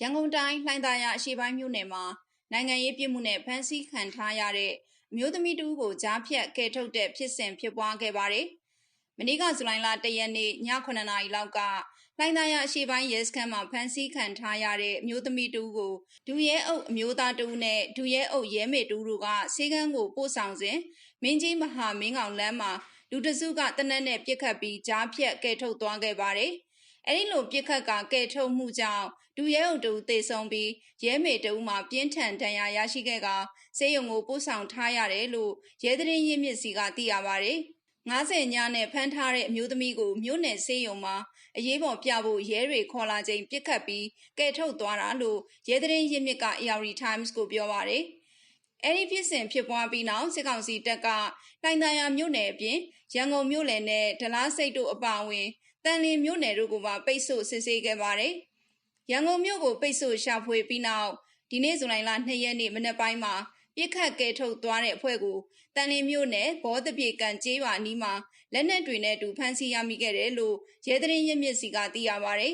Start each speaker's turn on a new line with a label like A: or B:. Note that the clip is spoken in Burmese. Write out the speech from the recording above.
A: တိုင်းလှိုင်သာယာအရှေ့ပိုင်းမြို့နယ်မှာနိုင်ငံရေးပြစ်မှုနဲ့ဖမ်းဆီးခံထားရတဲ့အမျိုးသမီးတူကိုကြားဖြတ်ကယ်ထုတ်တဲ့ဖြစ်စဉ်ဖြစ်ပွားခဲ့ပါတယ်။မနေ့ကဇူလိုင်လ၁ရက်နေ့ည9နာရီလောက်ကလှိုင်သာယာအရှေ့ပိုင်းရဲစခန်းမှာဖမ်းဆီးခံထားရတဲ့အမျိုးသမီးတူကိုဒူရဲအုပ်အမျိုးသားတူနဲ့ဒူရဲအုပ်ရဲမေတူတို့ကစေကန်းကိုပို့ဆောင်စဉ်မင်းကြီးမဟာမင်းကောင်လမ်းမှာလူတစုကတနက်နဲ့ပြစ်ခတ်ပြီးကြားဖြတ်ကယ်ထုတ်သွားခဲ့ပါတယ်။ အဲဒီလိုပြစ်ခတ်ကကယ်ထုတ်မှုကြောင့်ဒူရဲအုပ်တူသေဆုံးပြီးရဲမေတူမှာပြင်းထန်ဒဏ်ရာရရှိခဲ့ကစေယုံကိုပို့ဆောင်ထားရတယ်လို့ရဲသတင်းရင်းမြစ်စီကသိရပါတယ်။90ညနဲ့ဖမ်းထားတဲ့အမျိုးသမီးကိုမြို့နယ်စေယုံမှာအရေးပေါ်ပြဖို့ရဲတွေခေါ်လာချိန်ပြစ်ခတ်ပြီးကယ်ထုတ်သွားတာလို့ရဲသတင်းရင်းမြစ်က AR Times ကိုပြောပါတယ်။အဲဒီဖြစ်စဉ်ဖြစ်ပွားပြီးနောက်စစ်ကောင်စီတပ်ကလိုင်သာယာမြို့နယ်အပြင်ရန်ကုန်မြို့နယ်နဲ့ဒလားစိတ်တို့အပါအဝင် တန်လင်းမြို့နယ်တို့ကိုပါပိတ်ဆို့စစ်ဆေးခဲ့ပါတယ်။ရန်ကုန်မြို့ကိုပိတ်ဆို့ရှာဖွေပြီးနောက်ဒီနေ့ဇူလိုင်လ2ရက်နေ့မနက်ပိုင်းမှာပြစ်ခတ်ကဲထုတ်သွားတဲ့အဖွဲ့ကိုတန်လင်းမြို့နယ်ဘောတပြေကန်ကျေးရွာနီးမှာလက်နက်တွေနဲ့အတူဖမ်းဆီးရမိခဲ့တယ်လို့ရဲသတင်းရင်းမြစ်စီကသိရပါဗျ